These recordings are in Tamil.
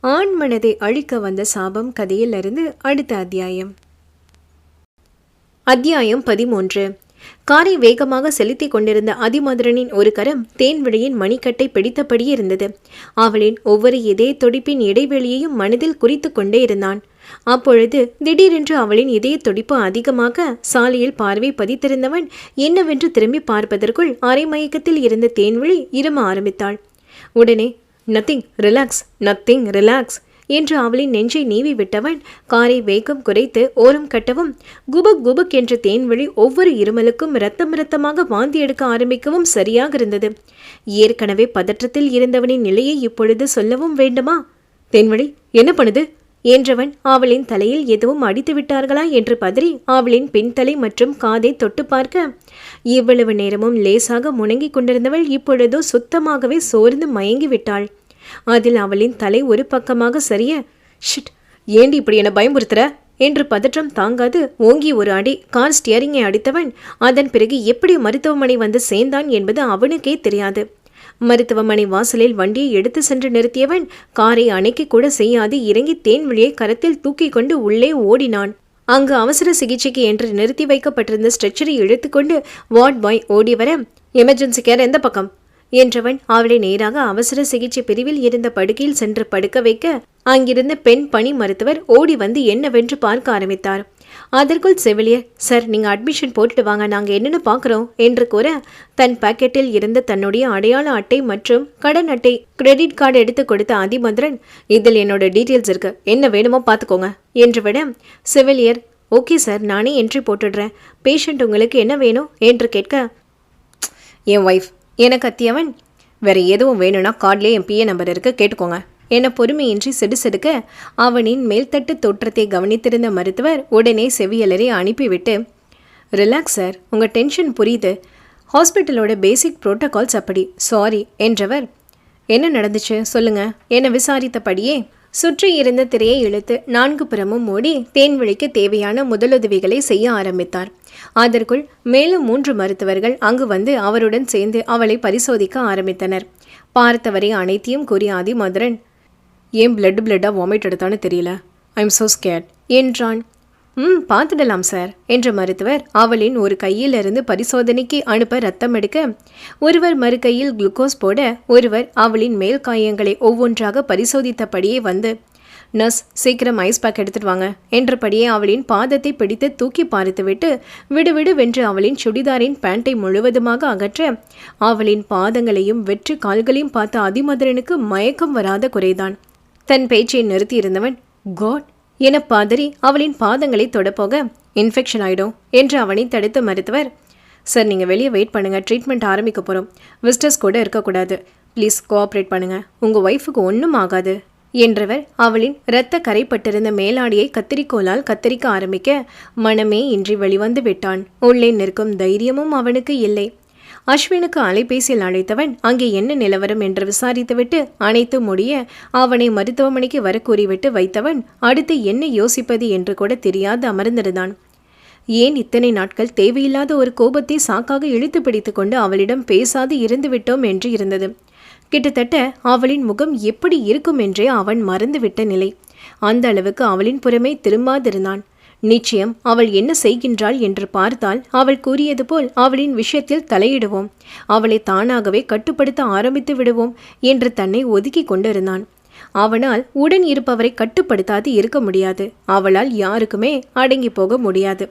ஆண் மனதை அழிக்க வந்த சாபம் கதையிலிருந்து அடுத்த அத்தியாயம். அத்தியாயம் பதிமூன்று. காரை வேகமாக செலுத்திக் கொண்டிருந்த அதிமதுரனின் ஒரு கரம் தேன்விடையின் மணிக்கட்டை பிடித்தபடியே இருந்தது. அவளின் ஒவ்வொரு இதய துடிப்பின் இடைவெளியையும் மனதில் குறித்து கொண்டே இருந்தான். அப்பொழுது திடீரென்று அவளின் இதய துடிப்பு அதிகமாக சாலையில் பார்வை பதித்திருந்தவன் என்னவென்று திரும்பி பார்ப்பதற்குள் அரைமயக்கத்தில் இருந்த தேன்விழி இரும ஆரம்பித்தாள். உடனே நத்திங் ரிலாக்ஸ் நத்திங் ரிலாக்ஸ் என்று அவளின் நெஞ்சை நீவி விட்டவன் காரை வேகம் குறைத்து ஓரம் கட்டவும் குபக் குபக் என்ற தேன்வழி ஒவ்வொரு இருமலுக்கும் ரத்தம் ரத்தமாக வாந்தி எடுக்க ஆரம்பிக்கவும் சரியாக இருந்தது ஏற்கனவே பதற்றத்தில் இருந்தவனின் நிலையை இப்பொழுது சொல்லவும் வேண்டுமா? தேன்வழி என்ன பண்ணுது? என்றவன் அவளின் தலையில் எதுவும் அடித்து விட்டார்களா என்று பதறி அவளின் பின்தலை மற்றும் காதை தொட்டு பார்க்க. இவ்வளவு நேரமும் லேசாக முணங்கிக் கொண்டிருந்தவள் இப்பொழுதோ சுத்தமாகவே சோர்ந்து மயங்கி விட்டாள். அதில் அவளின் தலை ஒரு பக்கமாக சரிய ஷிட் ஏண்டி இப்படி என பயமுறுத்துற? என்று பதற்றம் தாங்காது ஓங்கி ஒரு அடி கார் ஸ்டியரிங்கை அடித்தவன் அதன் பிறகு எப்படி மருத்துவமனை வந்து சேர்ந்தான் என்பது அவனுக்கே தெரியாது. மருத்துவமனை வாசலில் வண்டியை எடுத்து சென்று நிறுத்தியவன் காரை அணைக்க கூட செய்யாது இறங்கி தேன்வழியை கரத்தில் தூக்கி கொண்டு உள்ளே ஓடினான். அங்கு அவசர சிகிச்சைக்கு என்று நிறுத்தி வைக்கப்பட்டிருந்த ஸ்ட்ரெச்சரை இழுத்துக்கொண்டு வார்ட் பாய் ஓடி வர எமர்ஜென்சி கேர் எந்த பக்கம்? என்றவன் அவளை நேராக அவசர சிகிச்சை பிரிவில் இருந்த படுக்கையில் சென்று படுக்க வைக்க அங்கிருந்த பெண் பணி மருத்துவர் ஓடி வந்து என்னவென்று பார்க்க ஆரம்பித்தார். அதற்குள் செவிலியர் சார் நீங்க அட்மிஷன் போட்டுட்டு வாங்க நாங்க என்னன்னு பார்க்குறோம் என்று கூற தன் பாக்கெட்டில் இருந்த தன்னுடைய அடையாள அட்டை மற்றும் கடன் அட்டை கிரெடிட் கார்டு எடுத்து கொடுத்த அதிமந்திரன் இதில் என்னோட டீட்டெயில்ஸ் இருக்கு என்ன வேணுமோ பார்த்துக்கோங்க என்று விட செவிலியர் ஓகே சார் நானே என்ட்ரி போட்டுடுறேன் பேஷண்ட் உங்களுக்கு என்ன வேணும்? என்று கேட்க என் ஒய்ஃப் என கத்தியவன் வேற எதுவும் வேணும்னா கார்டிலே என் பிஏ நம்பர் இருக்கு கேட்டுக்கோங்க. என பொறுமையின்றி சிடுசிடுக்க அவனின் மேல்தட்டு தோற்றத்தை கவனித்திருந்த மருத்துவர் உடனே செவியலரை அனுப்பிவிட்டு ரிலாக்ஸ் சார் உங்கள் டென்ஷன் புரியுது. ஹாஸ்பிட்டலோட பேசிக் ப்ரோட்டோகால்ஸ் அப்படி. சாரி என்றவர் என்ன நடந்துச்சு? சொல்லுங்க. என விசாரித்தபடியே சுற்றி இருந்த திரையை இழுத்து நான்கு புறமும் மூடி தேன்வழிக்கு தேவையான முதலுதவிகளை செய்ய ஆரம்பித்தார். அதற்குள் மேலும் மூன்று மருத்துவர்கள் அங்கு வந்து அவருடன் சேர்ந்து அவளை பரிசோதிக்க ஆரம்பித்தனர். பார்த்தவரை அனைத்தையும் கூறிய ஆதிமதுரன் ஏன் பிளட் பிளட்டாக வாமிட் எடுத்தான்னு தெரியல? ஐ எம் ஸோ ஸ்கேட் என்றான். ம் பார்த்துடலாம் சார் என்ற மருத்துவர் அவளின் ஒரு கையிலிருந்து பரிசோதனைக்கு அனுப்ப ரத்தம் எடுக்க ஒருவர் மறு கையில் குளுக்கோஸ் போட ஒருவர் அவளின் மேல் காயங்களை ஒவ்வொன்றாக பரிசோதித்தபடியே வந்து நர்ஸ் சீக்கிரம் ஐஸ் பேக் எடுத்துட்டு வாங்க என்றபடியே அவளின் பாதத்தை பிடித்து தூக்கி பார்த்துவிட்டு விடுவிடு வென்று அவளின் சுடிதாரின் பேண்டை முழுவதுமாக அகற்ற அவளின் பாதங்களையும் வெற்று கால்களையும் பார்த்த அதிமதுரனுக்கு மயக்கம் வராத குறைதான். தன் பேச்சை நிறுத்தியிருந்தவன் காட் என பாதிரி அவளின் பாதங்களை தொடப்போக இன்ஃபெக்ஷன் ஆயிடும் என்று அவனை தடுத்த மருத்துவர் சார் நீங்கள் வெளியே வெயிட் பண்ணுங்கள் ட்ரீட்மெண்ட் ஆரம்பிக்க போகிறோம் விசிட்டர்ஸ் கூட இருக்கக்கூடாது. ப்ளீஸ் கோஆப்ரேட் பண்ணுங்கள் உங்கள் ஒய்ஃபுக்கு ஒன்றும் ஆகாது. என்றவர் அவளின் இரத்த கரைப்பட்டிருந்த மேலாடியை கத்திரிக்கோலால் கத்தரிக்க ஆரம்பிக்க மனமே இன்றி வெளிவந்து விட்டான். உள்ளே நிற்கும் தைரியமும் அவனுக்கு இல்லை. அஸ்வினுக்கு அலைபேசியில் அழைத்தவன் அங்கே என்ன நிலவரம் என்று விசாரித்துவிட்டு அனைத்து முடிய அவனை மருத்துவமனைக்கு வர கூறிவிட்டு வைத்தவன் அடுத்து என்ன யோசிப்பது என்று கூட தெரியாது அமர்ந்திருந்தான். ஏன் இத்தனை நாட்கள் தேவையில்லாத ஒரு கோபத்தை சாக்காக இழுத்து பிடித்து கொண்டு அவளிடம் பேசாது இருந்துவிட்டோம் என்று இருந்தது. கிட்டத்தட்ட அவளின் முகம் எப்படி இருக்கும் என்றே அவன் மறந்துவிட்ட நிலை. அந்த அளவுக்கு அவளின் புறமே திரும்பாதிருந்தான். நிச்சயம் அவள் என்ன செய்கின்றாள் என்று பார்த்தால் அவள் கூறியது போல் அவளின் விஷயத்தில் தலையிடுவோம். அவளை தானாகவே கட்டுப்படுத்த ஆரம்பித்து விடுவோம் என்று தன்னை ஒதுக்கி கொண்டிருந்தான். அவனால் உடன் இருப்பவரை கட்டுப்படுத்தாது இருக்க முடியாது. அவளால் யாருக்குமே அடங்கி போக முடியாது.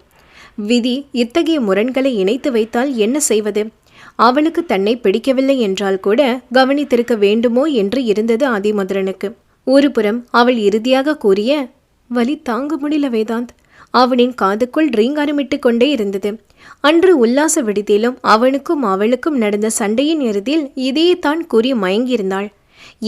விதி இத்தகைய முரண்களை இணைத்து வைத்தால் என்ன செய்வது? அவளுக்கு தன்னை பிடிக்கவில்லை என்றால் கூட கவனித்திருக்க வேண்டுமோ என்று இருந்தது அதிமதுரனுக்கு ஒரு புறம் அவள் இறுதியாக கூறிய வலி தாங்க முடியல வேதாந்த். அவனின் காதுக்குள் ரீங்காரமிட்டு கொண்டே இருந்தது. அன்று உல்லாச விடுதியிலும் அவனுக்கும் அவளுக்கும் நடந்த சண்டையின் இறுதியில் இதையே தான் கூறி மயங்கியிருந்தாள்.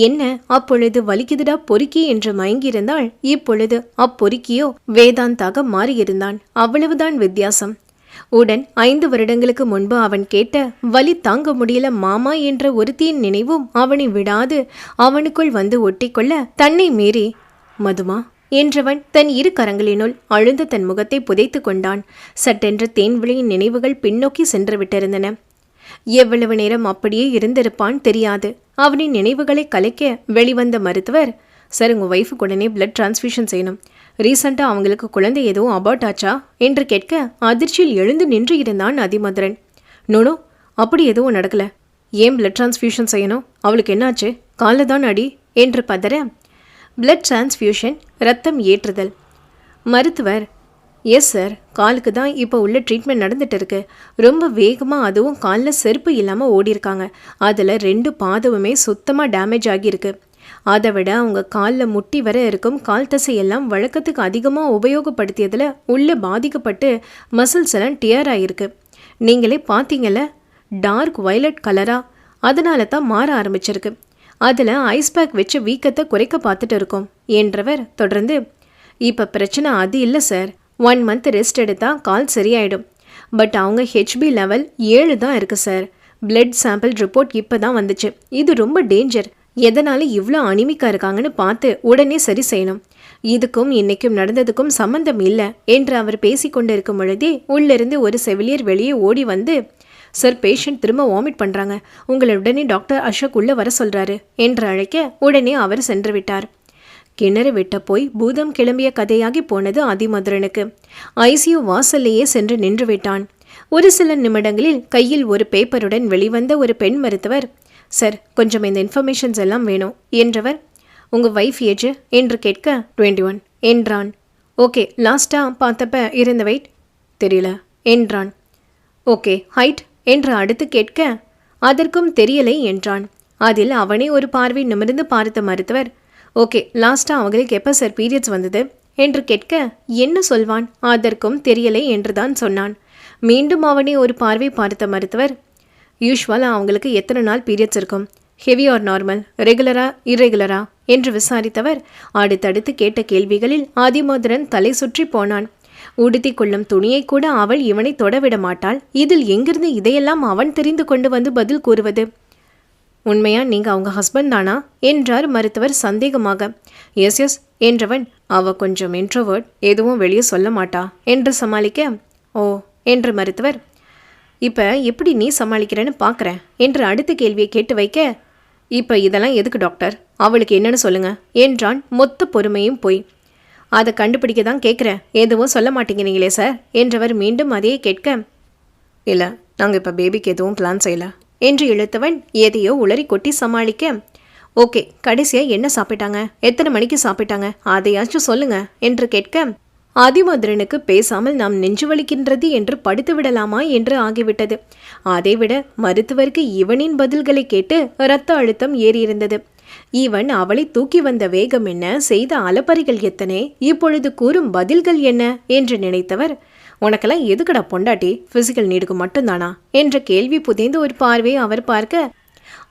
என்ன அப்பொழுது வலிக்குதுடா பொறுக்கி என்று மயங்கியிருந்தாள். இப்பொழுது அப்பொறுக்கியோ வேதாந்தாக மாறியிருந்தான். அவ்வளவுதான் வித்தியாசம். உடன் ஐந்து வருடங்களுக்கு முன்பு அவன் கேட்ட வலி தாங்க முடியல மாமா என்ற ஒருத்தியின் நினைவும் அவனை விடாது. அவனுக்குள் வந்து ஒட்டிக்கொள்ள தன்னை மீறி மதுமா என்றவன் தன் இரு கரங்களினுள் அழுந்த தன் முகத்தை புதைத்து கொண்டான். சட்டென்ற தேன்விழியின் நினைவுகள் பின்னோக்கி சென்று விட்டிருந்தன. எவ்வளவு நேரம் அப்படியே இருந்திருப்பான் தெரியாது. அவனின் நினைவுகளை கலைக்க வெளிவந்த மருத்துவர் சார் உங்கள் ஒய்ஃபுக்கு உடனே பிளட் டிரான்ஸ்ஃபியூஷன் செய்யணும். ரீசெண்டாக அவங்களுக்கு குழந்தை எதுவும் அபார்ட் ஆச்சா? என்று கேட்க அதிர்ச்சியில் எழுந்து நின்று இருந்தான் அதிமதுரன். நோனோ அப்படி எதுவும் நடக்கல. ஏன் பிளட் டிரான்ஸ்ஃபியூஷன் செய்யணும்? அவளுக்கு என்னாச்சு? காலில் தான் அடி என்று பதற. பிளட் டிரான்ஸ்ஃபியூஷன் ரத்தம் ஏற்றுதல். மருத்துவர் எஸ் சார் காலுக்கு தான் இப்போ உள்ள ட்ரீட்மெண்ட் நடந்துட்டு இருக்கு. ரொம்ப வேகமாக அதுவும் காலில் செருப்பு இல்லாமல் ஓடிருக்காங்க அதில் ரெண்டு பாதமுமே சுத்தமாக டேமேஜ் ஆகியிருக்கு. அதை விட அவங்க காலில் முட்டி வர இருக்கும் கால் தசையெல்லாம் வழக்கத்துக்கு அதிகமாக உபயோகப்படுத்தியதில் உள்ளே பாதிக்கப்பட்டு மசில்ஸ் எல்லாம் டியர் ஆகிருக்கு நீங்களே பார்த்தீங்கல்ல? டார்க் வயலட் கலராக அதனால தான் மாற ஆரம்பிச்சிருக்கு. அதில் ஐஸ் பேக் வச்சு வீக்கத்தை குறைக்க பார்த்துட்டு இருக்கோம் என்றவர் தொடர்ந்து இப்போ பிரச்சனை அது இல்லை சார் ஒன் மந்த் ரெஸ்ட் எடுத்தால் கால் சரியாயிடும். பட் அவங்க ஹெச்பி லெவல் ஏழு தான் இருக்குது சார் பிளட் சாம்பிள் ரிப்போர்ட் இப்போ தான் வந்துச்சு. இது ரொம்ப டேஞ்சர் எதனால் இவ்வளோ அனிமிக்காக இருக்காங்கன்னு பார்த்து உடனே சரி செய்யணும். இதுக்கும் இன்னைக்கும் நடந்ததுக்கும் சம்பந்தம் இல்லை என்று அவர் பேசிக்கொண்டிருக்கும் பொழுதே உள்ளிருந்து ஒரு செவிலியர் வெளியே ஓடி வந்து சார் பேஷண்ட் திரும்ப வாமிட் பண்ணுறாங்க உங்களை உடனே டாக்டர் அசோக் உள்ளே வர சொல்கிறாரு என்று அழைக்க உடனே அவர் சென்று விட்டார். கிணறு வெட்ட போய் பூதம் கிளம்பிய கதையாகி போனது அதிமதுரனுக்கு ஐசியு வாசல்லையே சென்று நின்று விட்டான். ஒரு சில நிமிடங்களில் கையில் ஒரு பேப்பருடன் வெளிவந்த ஒரு பெண் மருத்துவர் சார் கொஞ்சம் இந்த இன்ஃபர்மேஷன்ஸ் எல்லாம் வேணும் என்றவர் உங்கள் ஒய்ஃப் ஏஜ் என்று கேட்க டுவெண்ட்டி ஒன் என்றான் ஓகே லாஸ்ட்டாக பார்த்தப்ப இருந்த வெயிட் தெரியல என்றான். ஓகே ஹைட் என்று அடுத்து கேட்க அதற்கும் தெரியலை என்றான். அதில் அவனே ஒரு பார்வை நிமிர்ந்து பார்த்த மருத்துவர் ஓகே லாஸ்ட்டாக அவங்களுக்கு எப்போ சார் பீரியட்ஸ் வந்தது? என்று கேட்க என்ன சொல்வான்? அதற்கும் தெரியலை என்றுதான் சொன்னான். மீண்டும் அவனே ஒரு பார்வை பார்த்த மருத்துவர் யூஸ்வலாக அவங்களுக்கு எத்தனை நாள் பீரியட்ஸ் இருக்கும்? ஹெவி ஆர் நார்மல் ரெகுலரா இரெகுலரா என்று விசாரித்தவர் அடுத்தடுத்து கேட்ட கேள்விகளில் ஆதிமோதரன் தலை சுற்றி போனான். உடுத்தி கொள்ளும் துணியை கூட அவள் இவனை தொடவிட மாட்டாள். இதில் எங்கிருந்து இதையெல்லாம் அவன் தெரிந்து கொண்டு வந்து பதில் கூறுவது? உண்மையா நீங்க அவங்க ஹஸ்பண்ட் தானா? என்றார் மருத்துவர் சந்தேகமாக. எஸ் எஸ் என்றவன் அவ கொஞ்சம் இன்ட்ரோவர்ட் எதுவும் வெளியே சொல்ல மாட்டா என்று சமாளிக்க ஓ என்று மருத்துவர் இப்போ எப்படி நீ சமாளிக்கிறேன்னு பார்க்குறேன் என்று அடுத்த கேள்வியை கேட்டு வைக்க இப்போ இதெல்லாம் எதுக்கு டாக்டர்? அவளுக்கு என்னன்னு சொல்லுங்க என்றான் மொத்த பொறுமையும் போய். அதை கண்டுபிடிக்க தான் கேட்குறேன் எதுவும் சொல்ல மாட்டேங்கிறீங்களே சார் என்றவர் மீண்டும் அதையே கேட்க இல்லை நாங்கள் இப்போ பேபிக்கு எதுவும் பிளான் செய்யலை என்று இழுத்தவன் எதையோ உளறி கொட்டி சமாளிக்க ஓகே கடைசியாக என்ன சாப்பிட்டாங்க? எத்தனை மணிக்கு சாப்பிட்டாங்க? அதையாச்சும் சொல்லுங்க என்று கேட்க அதிமதுரனுக்கு பேசாமல் நாம் நெஞ்சு வலிக்கின்றது என்று படுத்து விடலாமா என்று ஆகிவிட்டது. அதைவிட மருத்துவருக்கு இவனின் பதில்களை கேட்டு இரத்த அழுத்தம் ஏறியிருந்தது. இவன் அவளை தூக்கி வந்த வேகம் என்ன செய்த அலப்பறைகள் எத்தனை இப்பொழுது கூறும் பதில்கள் என்ன என்று நினைத்தவர் உனக்கெல்லாம் எதுக்கடா பொண்டாட்டி பிசிக்கல் நீடுக்கு மட்டும்தானா? என்ற கேள்வி புதைந்து ஒரு பார்வை அவர் பார்க்க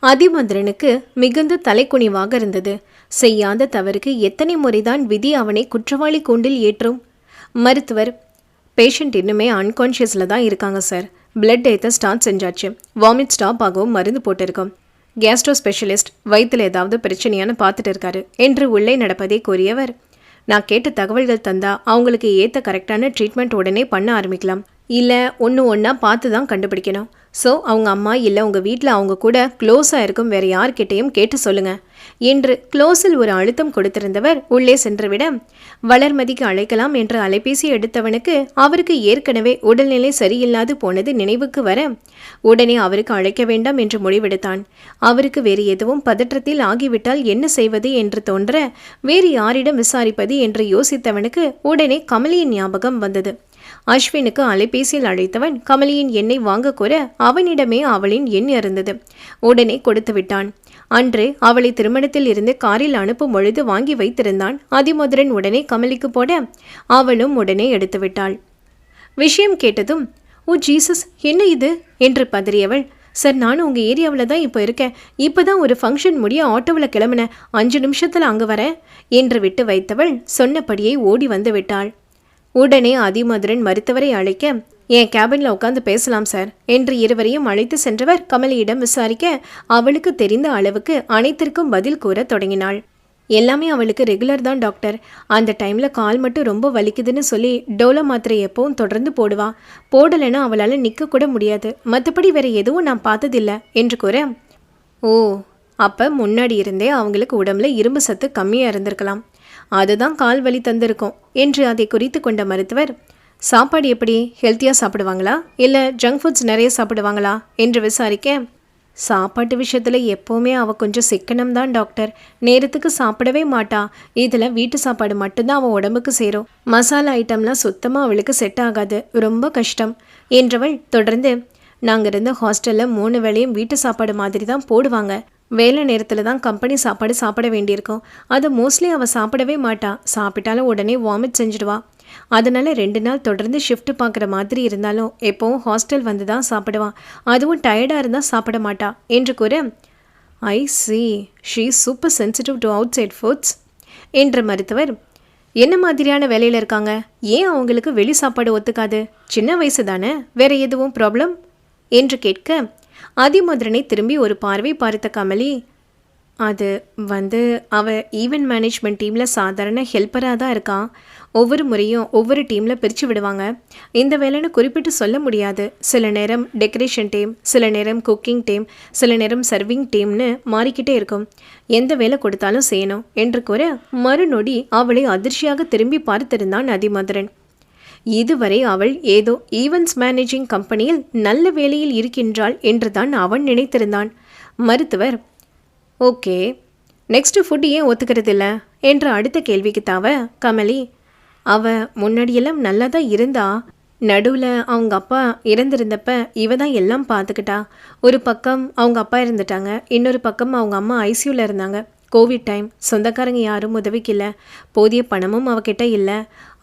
அதிமந்திரனுக்கு மிகுந்த தலைக்குனிவாக இருந்தது. செய்யாத தவறுக்கு எத்தனை முறைதான் விதி அவனை குற்றவாளி கூண்டில் ஏற்றும் மருத்துவர் பேஷண்ட் இன்னுமே அன்கான்ஷியஸில் தான் இருக்காங்க சார் பிளட் ஏற்ற ஸ்டார்ட் செஞ்சாச்சு. வாமிட் ஸ்டாப் ஆகவும் மருந்து போட்டிருக்கோம். கேஸ்ட்ரோ ஸ்பெஷலிஸ்ட் வயிற்றில் ஏதாவது பிரச்சனையானு பார்த்துட்டு இருக்காரு. என்று உள்ளே நடப்பதை கூறியவர் நான் கேட்ட தகவல்கள் தந்தா அவங்களுக்கு ஏற்ற கரெக்டான ட்ரீட்மெண்ட் உடனே பண்ண ஆரம்பிக்கலாம். இல்லை ஒன்று ஒன்றா பார்த்து தான் கண்டுபிடிக்கணும். ஸோ அவங்க அம்மா இல்லை உங்கள் வீட்டில் அவங்க கூட க்ளோஸாக இருக்கும் வேறு யார்கிட்டையும் கேட்டு சொல்லுங்க. என்று க்ளோஸில் ஒரு அழுத்தம் கொடுத்திருந்தவர் உள்ளே சென்றுவிட வளர்மதிக்கு அழைக்கலாம் என்று அலைபேசி எடுத்தவனுக்கு அவருக்கு ஏற்கனவே உடல்நிலை சரியில்லாது போனது நினைவுக்கு வர உடனே அவருக்கு அழைக்க வேண்டாம் என்று முடிவெடுத்தான். அவருக்கு வேறு எதுவும் பதற்றத்தில் ஆகிவிட்டால் என்ன செய்வது என்று தோன்ற வேறு யாரிடம் விசாரிப்பது என்று யோசித்தவனுக்கு உடனே கமலியின் ஞாபகம் வந்தது. அஸ்வினுக்கு அலைபேசியில் அழைத்தவன் கமலியின் எண்ணெய் வாங்க கூற அவனிடமே அவளின் எண் இருந்தது உடனே கொடுத்து விட்டான். அன்று அவளை திருமணத்தில் இருந்து காரில் அனுப்பும் பொழுது வாங்கி வைத்திருந்தான். அதிமுதிரன் உடனே கமலிக்கு போட அவளும் உடனே எடுத்துவிட்டாள் விஷயம் கேட்டதும் ஓ ஜீசஸ் என்ன இது? என்று பதறியவள். சார் நானும் உங்கள் ஏரியாவில் தான் இப்போ இருக்கேன். இப்போ தான் ஒரு ஃபங்க்ஷன் முடிய ஆட்டோவில் கிளம்புன அஞ்சு நிமிஷத்தில் அங்கே வரேன். என்று விட்டு வைத்தவள் சொன்னபடியே ஓடி வந்து விட்டாள். உடனே அதிமதுரன் மருத்துவரை அழைக்க என் கேபினில் உட்காந்து பேசலாம் சார் என்று இருவரையும் அழைத்து சென்றவர் கமலியிடம் விசாரிக்க அவளுக்கு தெரிந்த அளவுக்கு அனைத்திற்கும் பதில் கூற தொடங்கினாள். எல்லாமே அவளுக்கு ரெகுலர் தான் டாக்டர் அந்த டைமில் கால் மட்டும் ரொம்ப வலிக்குதுன்னு சொல்லி டோலோ மாத்திரை எப்பவும் தொடர்ந்து போடுவா. போடலைன்னா அவளால் நிற்கக்கூட முடியாது. மற்றபடி வேற எதுவும் நான் பார்த்ததில்ல என்று கூற ஓ அப்போ முன்னாடி இருந்தே அவங்களுக்கு உடம்புல இரும்பு சத்து கம்மியாக இருந்திருக்கலாம். அதுதான் கால் வலி தந்திருக்கும் என்று அதை குறித்து கொண்ட மருத்துவர் சாப்பாடு எப்படி? ஹெல்த்தியாக சாப்பிடுவாங்களா? இல்லை ஜங்க் ஃபுட்ஸ் நிறைய சாப்பிடுவாங்களா? என்று விசாரிக்க சாப்பாட்டு விஷயத்தில் எப்போவுமே அவள் கொஞ்சம் சிக்கனம் தான் டாக்டர். நேரத்துக்கு சாப்பிடவே மாட்டா. இதில் வீட்டு சாப்பாடு மட்டும்தான் அவள் உடம்புக்கு சேரும். மசாலா ஐட்டம்லாம் சுத்தமாக அவளுக்கு செட் ஆகாது. ரொம்ப கஷ்டம். என்றவள் தொடர்ந்து நாங்கள் இருந்த ஹாஸ்டலில் மூணு வேளையும் வீட்டு சாப்பாடு மாதிரி தான் போடுவாங்க. வேலை நேரத்தில் தான் கம்பெனி சாப்பாடு சாப்பிட வேண்டியிருக்கும். அது மோஸ்ட்லி அவள் சாப்பிடவே மாட்டா. சாப்பிட்டாலும் உடனே வாமிட் செஞ்சிடுவா. அதனால ரெண்டு நாள் தொடர்ந்து ஷிஃப்ட் பார்க்குற மாதிரி இருந்தாலும் எப்போவும் ஹாஸ்டல் வந்து தான் சாப்பிடுவான் அதுவும் டயர்டாக இருந்தால் சாப்பிட மாட்டா. என்று கூற I see she super sensitive to outside foods என்ற மருத்துவர் என்ன மாதிரியான வேலையில் இருக்காங்க? ஏன் அவங்களுக்கு வெளி சாப்பாடு ஒத்துக்காது? சின்ன வயசு தானே? வேற எதுவும் ப்ராப்ளம் என்று கேட்க அதிமதுரனை திரும்பி ஒரு பார்வை பார்த்த கமலி அது வந்து அவ ஈவெண்ட் மேனேஜ்மெண்ட் டீமில் சாதாரண ஹெல்ப்பராக தான் இருக்கான் ஒவ்வொரு முறையும் ஒவ்வொரு டீமில் பிரித்து விடுவாங்க. இந்த வேலைன்னு குறிப்பிட்டு சொல்ல முடியாது. சில நேரம் டெக்கரேஷன் டீம் சில நேரம் குக்கிங் டீம் சில நேரம் சர்விங் டீம்னு மாறிக்கிட்டே இருக்கும். எந்த வேலை கொடுத்தாலும் செய்யணும் என்று கூற மறுநொடி அவளை அதிர்ச்சியாக திரும்பி பார்த்திருந்தான் அதிமதுரன் இதுவரை அவள் ஏதோ ஈவெண்ட்ஸ் மேனேஜிங் கம்பெனியில் நல்ல வேலையில் இருக்கின்றாள் என்றுதான் அவன் நினைத்திருந்தான். மருத்துவர் ஓகே நெக்ஸ்ட் ஃபுட் ஏன் ஒத்துக்கிறதில்ல? என்ற அடுத்த கேள்விக்கு தாவ கமலி அவ முன்னாடியெல்லாம் நல்லா தான் இருந்தா. நடுவில் அவங்க அப்பா இறந்திருந்தப்ப இவ தான் எல்லாம் பார்த்துக்கிட்டா. ஒரு பக்கம் அவங்க அப்பா இருந்துட்டாங்க இன்னொரு பக்கம் அவங்க அம்மா ஐசியூவில் இருந்தாங்க. கோவிட் டைம் சொந்தக்காரங்க யாரும் உதவிக்கு இல்லை போதிய பணமும் அவகிட்ட இல்லை.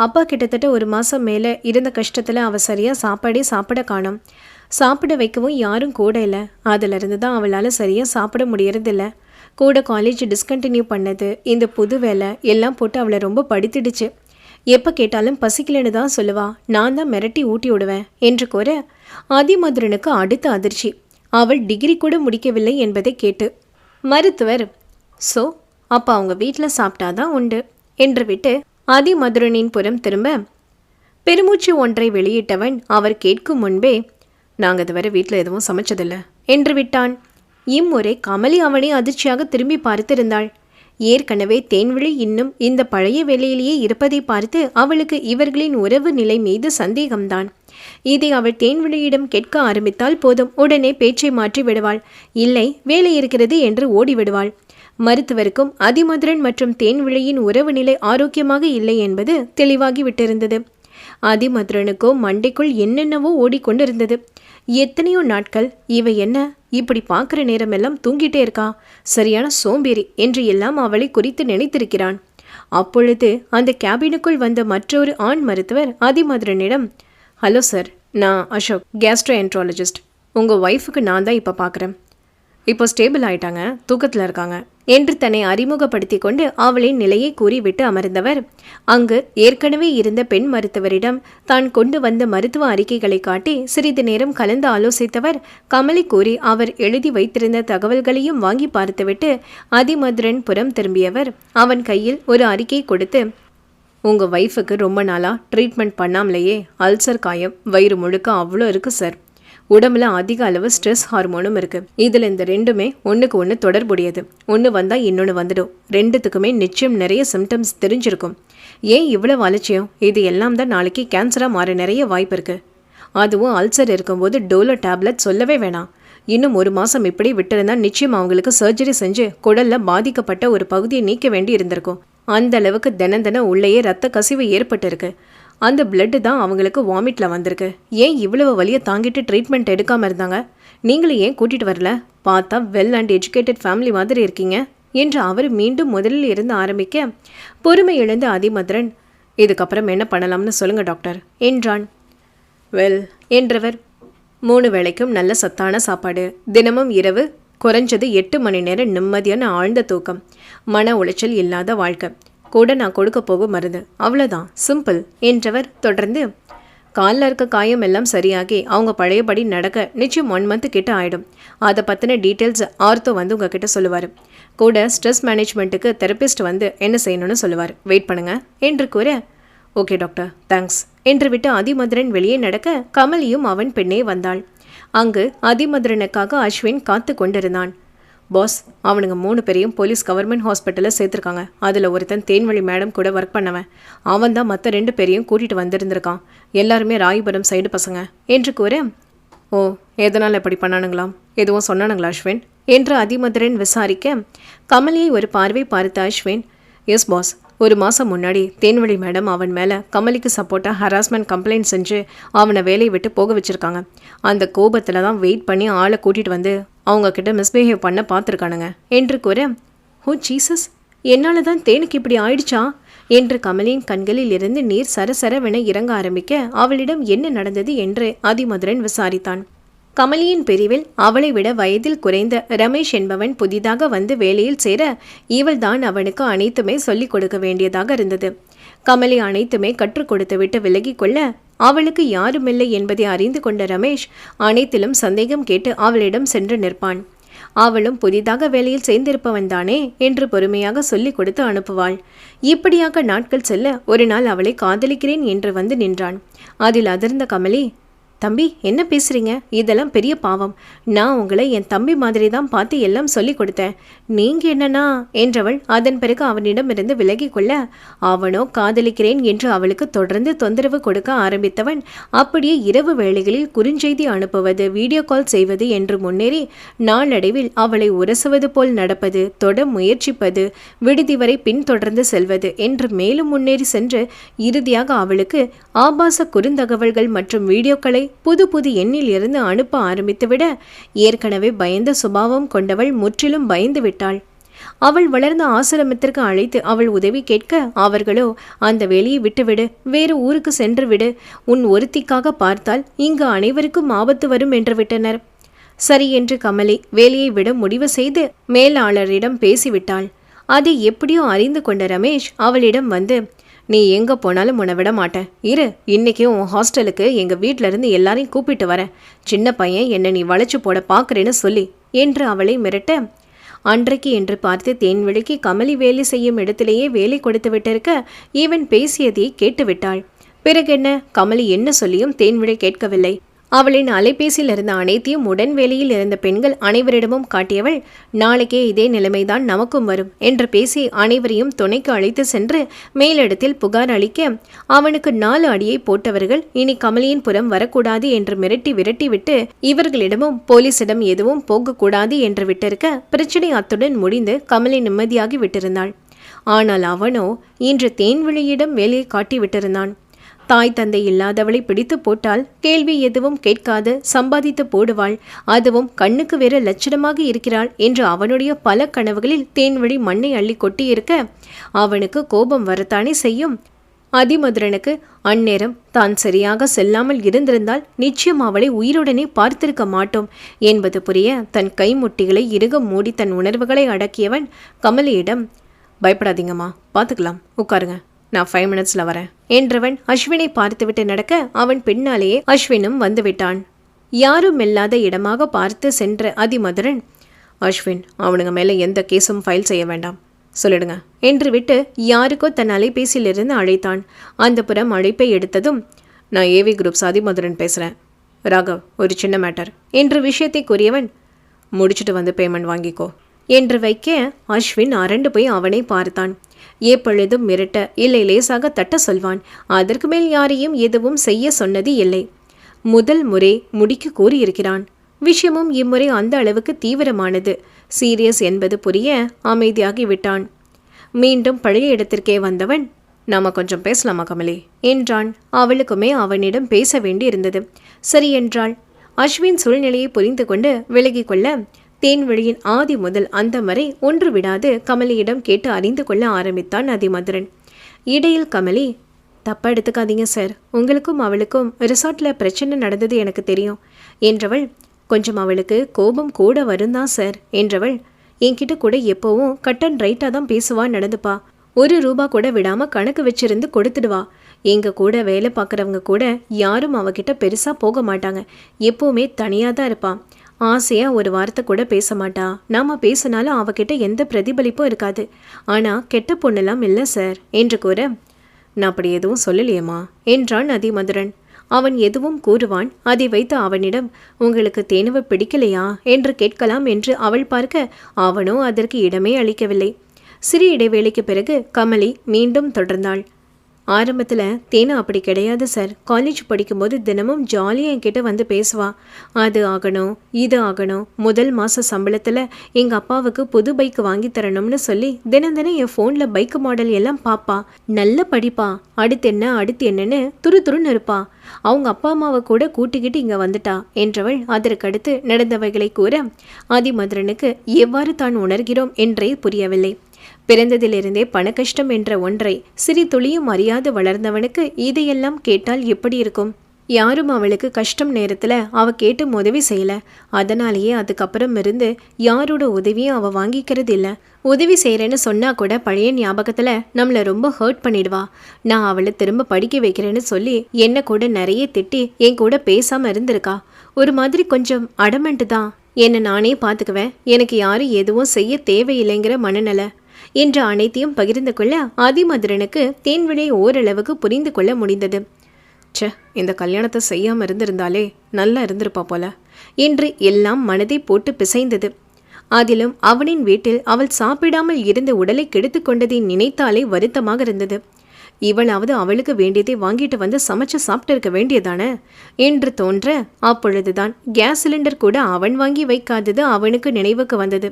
அப்பா கிட்டத்தட்ட ஒரு மாதம் மேலே இருந்த கஷ்டத்தில் அவ சரியாக சாப்பாடே சாப்பிட காணோம். சாப்பிட வைக்கவும் யாரும் கூட இல்லை. அதிலிருந்து தான் அவளால் சரியாக சாப்பிட முடியறதில்ல. கூட காலேஜ் டிஸ்கண்டினியூ பண்ணது இந்த புது வேலை எல்லாம் போட்டு அவளை ரொம்ப படுத்திடுச்சு. எப்போ கேட்டாலும் பசிக்கலன்னு தான் சொல்லுவா. நான் தான் மிரட்டி ஊட்டி விடுவேன் என்று கூற ஆதிமதுரனுக்கு அடுத்த அதிர்ச்சி. அவள் டிகிரி கூட முடிக்கவில்லை என்பதை கேட்டு மருத்துவர் ஸோ அப்போ அவங்க வீட்டில் சாப்பிட்டாதான் உண்டு என்று விட்டு அதிமதுரனின் புறம் திரும்ப பெருமூச்சு ஒன்றை வெளியிட்டவன் அவர் கேட்கும் முன்பே நாங்கள் இதுவரை வீட்டில் எதுவும் சமைச்சதில்ல என்று விட்டான். இம்முறை கமலி அவனை அதிர்ச்சியாக திரும்பி பார்த்திருந்தாள். ஏற்கனவே தேன்விழி இன்னும் இந்த பழைய வேலையிலேயே இருப்பதை பார்த்து அவளுக்கு இவர்களின் உறவு நிலை மீது சந்தேகம்தான். இதை அவள் தேன்விழியிடம் கேட்க ஆரம்பித்தால் போதும் உடனே பேச்சை மாற்றி விடுவாள். இல்லை வேலை இருக்கிறது என்று ஓடிவிடுவாள். மருத்துவருக்கும் அதிமதுரன் மற்றும் தேன்விழையின் உறவு நிலை ஆரோக்கியமாக இல்லை என்பது தெளிவாகி விட்டிருந்தது அதிமதுரனுக்கோ மண்டைக்குள் என்னென்னவோ ஓடிக்கொண்டிருந்தது. எத்தனையோ நாட்கள் இவை என்ன? இப்படி பார்க்குற நேரமெல்லாம் தூங்கிட்டே இருக்கா? சரியான சோம்பேறி என்று எல்லாம் அவளை குறித்து நினைத்திருக்கிறான். அப்பொழுது அந்த கேபினுக்குள் வந்த மற்றொரு ஆண் மருத்துவர் அதிமதுரனிடம் ஹலோ சார் நான் அசோக் கேஸ்ட்ரோ என்ட்ராலஜிஸ்ட் உங்கள் ஒய்ஃபுக்கு நான் தான் இப்போ பார்க்குறேன் இப்போ ஸ்டேபிள் ஆயிட்டாங்க தூக்கத்தில் இருக்காங்க. என்று தன்னை அறிமுகப்படுத்தி கொண்டு அவளின் நிலையை கூறிவிட்டு அமர்ந்தவர் அங்கு ஏற்கனவே இருந்த பெண் மருத்துவரிடம் தான் கொண்டு வந்த மருத்துவ அறிக்கைகளை காட்டி சிறிது நேரம் கலந்து ஆலோசித்தவர் கமலி கூறி அவர் எழுதி வைத்திருந்த தகவல்களையும் வாங்கி பார்த்துவிட்டு அதிமதுரன் புறம் திரும்பியவர். அவன் கையில் ஒரு அறிக்கை கொடுத்து உங்கள் ஒய்ஃபுக்கு ரொம்ப நாளாக ட்ரீட்மெண்ட் பண்ணாமலேயே அல்சர் காயம் வயிறு முழுக்க அவ்வளோ இருக்குது சார் உடம்புல அதிக அளவு ஸ்ட்ரெஸ் ஹார்மோனும் இருக்கு. இதுல இந்த ரெண்டுமே ஒண்ணுக்கு ஒன்று தொடர்புடையது. ஒன்று வந்தா இன்னொன்று வந்துடும். ரெண்டுத்துக்குமே நிச்சயம் நிறைய சிம்டம்ஸ் தெரிஞ்சிருக்கும். ஏன் இவ்வளவு அலட்சியம்? இது எல்லாம் தான் நாளைக்கு கேன்சரா மாற நிறைய வாய்ப்பு இருக்கு. அதுவும் அல்சர் இருக்கும்போது டோலோ டேப்லெட் சொல்லவே வேணாம். இன்னும் ஒரு மாதம் இப்படி விட்டிருந்தா நிச்சயம் அவங்களுக்கு சர்ஜரி செஞ்சு குடல்ல பாதிக்கப்பட்ட ஒரு பகுதியை நீக்க வேண்டி இருந்திருக்கும். அந்த அளவுக்கு தினம் தினம் உள்ளேயே ரத்த கசிவு ஏற்பட்டிருக்கு. அந்த பிளட்டு தான் அவங்களுக்கு வாமிட்டில் வந்திருக்கு. ஏன் இவ்வளவு வழியை தாங்கிட்டு ட்ரீட்மெண்ட் எடுக்காமல் இருந்தாங்க? நீங்களும் ஏன் கூட்டிகிட்டு வரல? பார்த்தா வெல் அண்ட் எஜுகேட்டட் ஃபேமிலி மாதிரி இருக்கீங்க என்று அவர் மீண்டும் முதலில் இருந்து ஆரம்பிக்க பொறுமை இழந்த அதிமதுரன் இதுக்கப்புறம் என்ன பண்ணலாம்னு சொல்லுங்க டாக்டர் என்றான். வெல் என்றவர் மூணு வேளைக்கும் நல்ல சத்தான சாப்பாடு. தினமும் இரவு குறைஞ்சது எட்டு மணி நேரம் நிம்மதியான ஆழ்ந்த தூக்கம். மன உளைச்சல் இல்லாத வாழ்க்கை. கூட நான் கொடுக்க போகும் மருந்து அவ்வளோதான். சிம்பிள். என்றவர் தொடர்ந்து காலில் இருக்க காயம் எல்லாம் சரியாகி அவங்க பழையபடி நடக்க நிச்சயம் ஒன் மந்த் கிட்ட ஆகிடும் அதை பற்றின டீட்டெயில்ஸ் ஆர்த்தோ வந்து உங்ககிட்ட சொல்லுவார். கூட ஸ்ட்ரெஸ் மேனேஜ்மெண்ட்டுக்கு தெரப்பிஸ்ட் வந்து என்ன செய்யணும்னு சொல்லுவார். வெயிட் பண்ணுங்கள் என்று கூற ஓகே டாக்டர் தேங்க்ஸ் என்று விட்டு அதிமதுரன் வெளியே நடக்க கமலியும் அவன் பெண்ணே வந்தாள். அங்கு அதிமதுரனுக்காக அஸ்வின் காத்து கொண்டிருந்தான். பாஸ் அவனுங்க மூணு பேரையும் போலீஸ் கவர்மெண்ட் ஹாஸ்பிட்டலில் சேர்த்துருக்காங்க. அதில் ஒருத்தன் தேன்வழி மேடம் கூட ஒர்க் பண்ணவன். அவன் தான் மற்ற ரெண்டு பேரையும் கூட்டிகிட்டு வந்திருந்திருக்கான். எல்லாருமே ராயபுரம் சைடு பசங்க. என்று கூற ஓ எதனால் இப்படி பண்ணானுங்களாம்? எதுவும் சொன்னானுங்களா அஸ்வின்? என்று அதிமதுரன் விசாரிக்க கமலியை ஒரு பார்வை பார்த்த அஸ்வின் எஸ் பாஸ் ஒரு மாதம் முன்னாடி தேன்வழி மேடம் அவன் மேலே கமலிக்கு சப்போர்ட்டாக ஹராஸ்மெண்ட் கம்ப்ளைண்ட் செஞ்சு அவனை வேலையை விட்டு போக வச்சுருக்காங்க. அந்த கோபத்தில் தான் வெயிட் பண்ணி ஆளை கூட்டிகிட்டு வந்து அவங்க கிட்ட மிஸ்பிஹேவ் பண்ண பார்த்துருக்கானுங்க. என்று கூற ஹோ ஜீசஸ் என்னால் தான் தேனுக்கு இப்படி ஆயிடுச்சா? என்று கமலின் கண்களில் இருந்து நீர் சரசரவென இறங்க ஆரம்பிக்க அவளிடம் என்ன நடந்தது? என்று அதிமதுரன் விசாரித்தான். கமலியின் பிரிவில் அவளை விட வயதில் குறைந்த ரமேஷ் என்பவன் புதிதாக வந்து வேலையில் சேர இவள்தான் அவனுக்கு அனைத்துமே சொல்லிக் கொடுக்க வேண்டியதாக இருந்தது. கமலி அனைத்துமே கற்றுக் கொடுத்துவிட்டு விலகிக்கொள்ள அவளுக்கு யாருமில்லை என்பதை அறிந்து கொண்ட ரமேஷ் அனைத்திலும் சந்தேகம் கேட்டு அவளிடம் சென்று நிற்பான். அவளும் புதிதாக வேலையில் சேர்ந்திருப்பவன் தானே என்று பொறுமையாக சொல்லிக் கொடுத்து அனுப்புவாள். இப்படியாக நாட்கள் செல்ல ஒரு நாள் அவளை காதலிக்கிறேன் என்று வந்து நின்றான். அதில் அதிர்ந்த கமலி தம்பி என்ன பேசுறீங்க? இதெல்லாம் பெரிய பாவம். நான் உங்களை என் தம்பி மாதிரி தான் பார்த்து எல்லாம் சொல்லி கொடுத்தேன். நீங்க என்னன்னா? என்றவள் அதன் பிறகு அவனிடமிருந்து விலகி கொள்ள அவனோ காதலிக்கிறேன் என்று அவளுக்கு தொடர்ந்து தொந்தரவு கொடுக்க ஆரம்பித்தவன் அப்படியே இரவு வேளைகளில் குறுஞ்செய்தி அனுப்புவது வீடியோ கால் செய்வது என்று முன்னேறி நாளடைவில் அவளை உரசுவது போல் நடப்பது தொட முயற்சிப்பது விடுதி வரை பின்தொடர்ந்து செல்வது என்று மேலும் முன்னேறி சென்று இறுதியாக அவளுக்கு ஆபாச குறுந்தகவல்கள் மற்றும் வீடியோக்களை புது புது எண்ணில் இருந்து அனுப்ப ஆரம்பித்துவிட ஏற்கனவே பயந்த சுபாவம் கொண்டவள் முற்றிலும் பயந்து விட்டாள் அவள் வளர்ந்த ஆசிரமத்திற்கு அழைத்து அவள் உதவி கேட்க அவர்களோ அந்த வேலையை விட்டுவிடு வேறு ஊருக்கு சென்று விடு உன் ஒருத்திக்காக பார்த்தால் இங்கு அனைவருக்கும் ஆபத்து வரும் என்று விட்டனர் சரி என்று கமலி வேலையை விட முடிவு செய்து மேலாளரிடம் பேசிவிட்டாள். அதை எப்படியோ அறிந்து கொண்ட ரமேஷ் அவளிடம் வந்து நீ எங்கே போனாலும் உன்னை விட மாட்டேன். இரு இன்னைக்கு உன் ஹாஸ்டலுக்கு எங்கள் வீட்டில இருந்து எல்லாரையும் கூப்பிட்டு வரேன். சின்ன பையன் என்னை நீ வளைச்சு போட பார்க்குறேன்னு சொல்லி என்று அவளை மிரட்ட அன்றைக்கு என்று பார்த்து தேன்வழிக்கு கமலி வேலை செய்யும் இடத்திலேயே வேலை கொடுத்து விட்டிருக்க ஈவன் பேசியதை கேட்டுவிட்டாள். பிறகு என்ன கமலி என்ன சொல்லியும் தேன்விழை கேட்கவில்லை. அவளின் அலைபேசியில் இருந்த அனைத்தையும் உடன் வேலையில் இருந்த பெண்கள் அனைவரிடமும் காட்டியவள் நாளைக்கே இதே நிலைமைதான் நமக்கும் வரும் என்று பேசி அனைவரையும் துணைக்கு அழைத்து சென்று மேலிடத்தில் புகார் அளிக்க அவனுக்கு நாலு அடியை போட்டவர்கள் இனி கமலியின் புறம் வரக்கூடாது என்று மிரட்டி விரட்டிவிட்டு இவர்களிடமும் போலீசிடம் எதுவும் போகக்கூடாது என்று விட்டிருக்க பிரச்சனை அத்துடன் முடிந்து கமலி நிம்மதியாகி விட்டிருந்தாள். ஆனால் அவனோ இன்று தேன்விழியிடம் வேலையை காட்டி விட்டிருந்தான் தாய் தந்தை இல்லாதவளை பிடித்து போட்டால் கேள்வி எதுவும் கேட்காது சம்பாதித்து போடுவாள். அதுவும் கண்ணுக்கு வேற லட்சணமாக இருக்கிறாள் என்று அவனுடைய பல கனவுகளில் தேன்வழி மண்ணை அள்ளி கொட்டியிருக்க அவனுக்கு கோபம் வரத்தானே செய்யும். அதிமதுரனுக்கு அந்நேரம் தான் சரியாக செல்லாமல் இருந்திருந்தால் நிச்சயம் அவளை உயிருடனே பார்த்திருக்க மாட்டோம் என்பது புரிய தன் கைமுட்டிகளை இறுக மூடி தன் உணர்வுகளை அடக்கியவன் கமலியிடம் பயப்படாதீங்கம்மா பார்த்துக்கலாம் உட்காருங்க. நான் ஃபைவ் மினிட்ஸில் வரேன். என்றவன் அஸ்வினை பார்த்துவிட்டு நடக்க அவன் பின்னாலேயே அஸ்வினும் வந்துவிட்டான். யாரும் இல்லாத இடமாக பார்த்து சென்ற அதிமதுரன் அஸ்வின் அவனுங்க மேலே எந்த கேஸும் ஃபைல் செய்ய வேண்டாம். சொல்லிடுங்க. என்று விட்டு யாருக்கோ தன் அலைபேசியிலிருந்து அழைத்தான். அந்த புறம் அழைப்பை எடுத்ததும் நான் ஏவி குரூப் சாதிமதுரன் பேசுகிறேன் ராகவ் ஒரு சின்ன மேட்டர் என்று விஷயத்தை கூறியவன் முடிச்சுட்டு வந்து பேமெண்ட் வாங்கிக்கோ. என்று வைக்க அஸ்வின் அரண்டு போய் அவனை பார்த்தான். எப்பொழுதும் மிரட்ட இல்லை லேசாக தட்ட சொல்வான். அதற்கு மேல் யாரையும் எதுவும் செய்ய சொன்னது இல்லை. முதல் முறை முடிக்க கூறியிருக்கிறான். விஷயமும் இம்முறை அந்த அளவுக்கு தீவிரமானது. சீரியஸ் என்பது புரிய அமைதியாகி விட்டான் மீண்டும் பழைய இடத்திற்கே வந்தவன் நாம கொஞ்சம் பேசலாமா கமலே? என்றான். அவளுக்குமே அவனிடம் பேச வேண்டி இருந்தது சரி என்றாள். அஸ்வின் சூழ்நிலையை புரிந்து கொண்டு விலகிக்கொள்ள தேன்வழியின் ஆதி முதல் அந்த வரை ஒன்று விடாது கமலியிடம் கேட்டு அறிந்து கொள்ள ஆரம்பித்தான் அதிமதுரன். இடையில் கமலி தப்பா எடுத்துக்காதீங்க சார். உங்களுக்கும் அவளுக்கும் ரிசார்ட்ல பிரச்சனை நடந்தது எனக்கு தெரியும் என்றவள் கொஞ்சம் அவளுக்கு கோபம் கூட வருந்தான் சார் என்றவள் என்கிட்ட கூட எப்போவும் கட் அண்ட் ரைட்டாக தான் பேசுவா நடந்துப்பா. ஒரு ரூபா கூட விடாம கணக்கு வச்சிருந்து கொடுத்துடுவா. எங்க கூட வேலை பார்க்குறவங்க கூட யாரும் அவகிட்ட பெருசாக போக மாட்டாங்க. எப்போவுமே தனியாக தான் இருப்பான் ஆசையா ஒரு வார்த்தை கூட பேச மாட்டா. நாம பேசினாலும் அவகிட்ட எந்த பிரதிபலிப்பும் இருக்காது. ஆனா கெட்ட பொண்ணெல்லாம் இல்லை சார் என்று கூற நான் அப்படி எதுவும் சொல்லலையேம்மா என்றான் அதிமதுரன் அவன் எதுவும் கூறுவான். அதை வைத்து அவனிடம் உங்களுக்கு தேனுவை பிடிக்கலையா? என்று கேட்கலாம் என்று அவள் பார்க்க அவனோ அதற்கு இடமே அளிக்கவில்லை. சிறு இடைவேளைக்கு பிறகு கமலி மீண்டும் தொடர்ந்தாள். ஆரம்பத்தில் தேனா அப்படி கிடையாது சார். காலேஜ் படிக்கும்போது தினமும் ஜாலியாக என்கிட்ட வந்து பேசுவா. அது ஆகணும் இது ஆகணும். முதல் மாத சம்பளத்தில் எங்கள் அப்பாவுக்கு புது பைக் வாங்கி தரணும்னு சொல்லி தினம் தினம் என் ஃபோனில் பைக் மாடல் எல்லாம் பார்ப்பா நல்ல படிப்பா. அடுத்து என்ன அடுத்து என்னன்னு துரு துருன்னு இருப்பா. அவங்க அப்பா அம்மாவை கூட கூட்டிக்கிட்டு இங்கே வந்துட்டா. என்றவள் அதற்கடுத்து நடந்தவைகளை கூற ஆதிமதுரனுக்கு எவ்வாறு தான் உணர்கிறோம்? என்றே புரியவில்லை. பிறந்ததிலிருந்தே பணக்கஷ்டம் என்ற ஒன்றை சிறி துளியும் அறியாது வளர்ந்தவனுக்கு இதையெல்லாம் கேட்டால் எப்படி இருக்கும்? யாரும் அவளுக்கு கஷ்டம் நேரத்தில் அவ கேட்டு உதவி செய்யல. அதனாலேயே அதுக்கப்புறம் இருந்து யாரோட உதவியும் அவள் வாங்கிக்கிறது இல்லை. உதவி செய்கிறேன்னு சொன்னால் கூட பழைய ஞாபகத்தில் நம்மளை ரொம்ப ஹர்ட் பண்ணிடுவா. நான் அவளை திரும்ப படிக்க வைக்கிறேன்னு சொல்லி என்னை கூட நிறைய திட்டி என் கூட பேசாமல் இருந்திருக்கா. ஒரு மாதிரி கொஞ்சம் அடமெண்ட்டு தான். என்னை நானே பார்த்துக்குவேன் எனக்கு யாரும் எதுவும் செய்ய தேவையில்லைங்கிற மனநலை. என்ற அனைத்தையும் பகிர்ந்து கொள்ள அதிமதுரனுக்கு தேன்விழை ஓரளவுக்கு புரிந்து கொள்ள முடிந்தது. ச்சே இந்த கல்யாணத்தை செய்யாமல் இருந்திருந்தாலே நல்லா இருந்திருப்பா போல என்று எல்லாம் மனதை போட்டு பிசைந்தது. அதிலும் அவனின் வீட்டில் அவள் சாப்பிடாமல் இருந்த உடலை கெடுத்து கொண்டதை நினைத்தாலே வருத்தமாக இருந்தது. இவளாவது அவளுக்கு வேண்டியதை வாங்கிட்டு வந்து சமைச்சு சாப்பிட்டு இருக்க வேண்டியதானே என்று தோன்ற அப்பொழுதுதான் கேஸ் சிலிண்டர் கூட அவன் வாங்கி வைக்காதது அவனுக்கு நினைவுக்கு வந்தது.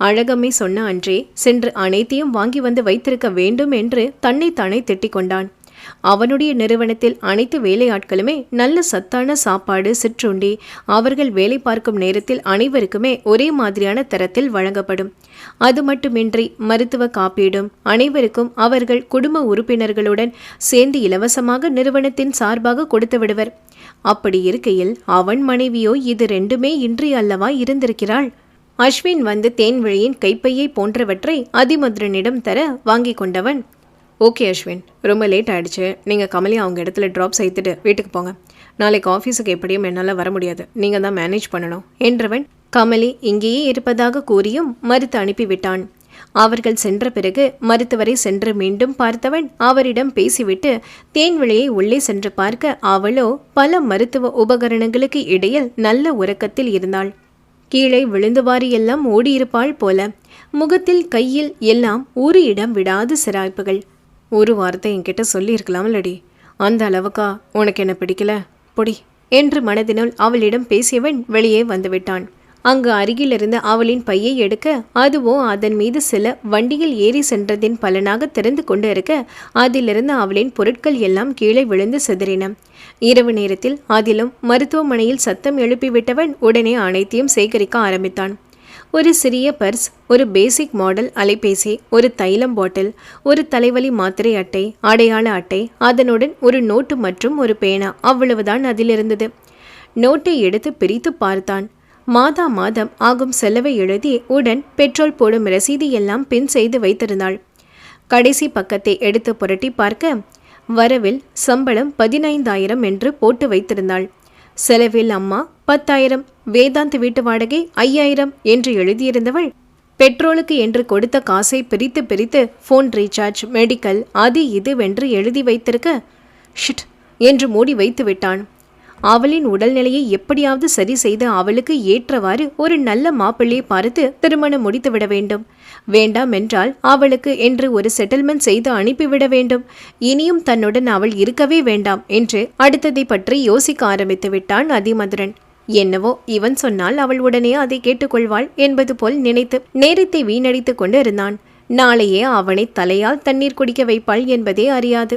அழகம்மை சொன்ன அன்றே சென்று அனைத்தையும் வாங்கி வந்து வைத்திருக்க வேண்டும் என்று தன்னைத்தானே திட்டிக் கொண்டான். அவனுடைய நிறுவனத்தில் அனைத்து வேலையாட்களுமே நல்ல சத்தான சாப்பாடு சிற்றுண்டி அவர்கள் வேலை பார்க்கும் நேரத்தில் அனைவருக்குமே ஒரே மாதிரியான தரத்தில் வழங்கப்படும். அது மட்டுமின்றி மருத்துவ காப்பீடும் அனைவருக்கும் அவர்கள் குடும்ப உறுப்பினர்களுடன் சேர்ந்து இலவசமாக நிறுவனத்தின் சார்பாக கொடுத்து விடுவர். அப்படி இருக்கையில் அவன் மனைவியோ இது ரெண்டுமே இன்றி அல்லவா இருந்திருக்கிறாள்? அஸ்வின் வந்து தேன்விழியின் கைப்பையை போன்றவற்றை அதிமதுரனிடம் தர வாங்கி கொண்டவன். ஓகே அஸ்வின் ரொம்ப லேட் ஆயிடுச்சு. நீங்கள் கமலி அவங்க இடத்துல ட்ராப் செய்துட்டு வீட்டுக்கு போங்க. நாளைக்கு ஆஃபீஸுக்கு எப்படியும் என்னால் வர முடியாது. நீங்கள் தான் மேனேஜ் பண்ணணும் என்றவன் கமலி இங்கேயே இருப்பதாக கூறியும் மறுத்து அனுப்பிவிட்டான். அவர்கள் சென்ற பிறகு மருத்துவரை சென்று மீண்டும் பார்த்தவன் அவரிடம் பேசிவிட்டு தேன்விழியை உள்ளே சென்று பார்க்க அவளோ பல மருத்துவ உபகரணங்களுக்கு இடையில் நல்ல உறக்கத்தில் இருந்தாள். கீழே விழுந்துவாரி எல்லாம் ஓடியிருப்பாள் போல. முகத்தில் கையில் எல்லாம் ஒரு இடம் விடாத சிராய்ப்புகள். ஒரு வார்த்தை என்கிட்ட சொல்லியிருக்கலாம்லடி அந்த அளவுக்கா? உனக்கு என்ன பிடிக்கல? பொடி. என்று மனதினுள் அவளிடம் பேசியவன் வெளியே வந்துவிட்டான். அங்கு அருகிலிருந்து அவளின் பையை எடுக்க அதுவோ அதன் மீது சில வண்டியில் ஏறி சென்றதின் பலனாக திறந்து கொண்டு இருக்க அதிலிருந்து அவளின் பொருட்கள் எல்லாம் கீழே விழுந்து சிதறின. இரவு நேரத்தில் அதிலும் மருத்துவமனையில் சத்தம் எழுப்பிவிட்டவன் உடனே அனைத்தையும் சேகரிக்க ஆரம்பித்தான். ஒரு சிறிய பர்ஸ் ஒரு பேசிக் மாடல் அலைபேசி ஒரு தைலம் பாட்டில் ஒரு தலைவலி மாத்திரை அட்டை அடையாள அட்டை அதனுடன் ஒரு நோட்டு மற்றும் ஒரு பேனா அவ்வளவுதான் அதில் இருந்தது நோட்டை எடுத்து பிரித்து பார்த்தான். மாதா மாதம் ஆகும் செலவை எழுதி உடன் பெட்ரோல் போடும் ரசீது எல்லாம் பின் செய்து வைத்திருந்தாள். கடைசி பக்கத்தை எடுத்து புரட்டி பார்க்க வரவில் சம்பளம் பதினைந்தாயிரம் என்று போட்டு வைத்திருந்தாள். செலவில் அம்மா பத்தாயிரம். வேதாந்த் வீட்டு வாடகை ஐயாயிரம் என்று எழுதியிருந்தவள் பெட்ரோலுக்கு என்று கொடுத்த காசை பிரித்து பிரித்து ஃபோன் ரீசார்ஜ் மெடிக்கல் அது இதுவென்று எழுதி வைத்திருக்க ஷிட் என்று மூடி வைத்து விட்டான். அவளின் உடல்நிலையை எப்படியாவது சரி செய்து அவளுக்கு ஏற்றவாறு ஒரு நல்ல மாப்பிள்ளையை பார்த்து திருமணம் முடித்துவிட வேண்டும். வேண்டாம் என்றால் அவளுக்கு என்று ஒரு செட்டில்மெண்ட் செய்து அனுப்பிவிட வேண்டும். இனியும் தன்னுடன் அவள் இருக்கவே வேண்டாம் என்று அடுத்ததை பற்றி யோசிக்க ஆரம்பித்து விட்டான் அதிமதுரன். என்னவோ இவன் சொன்னால் அவள் உடனே அதை கேட்டுக்கொள்வாள் என்பது போல் நினைத்து நேரத்தை வீணடித்துக் கொண்டு இருந்தான் நாளையே அவனை தலையால் தண்ணீர் குடிக்க வைப்பாள் என்பதே அறியாது.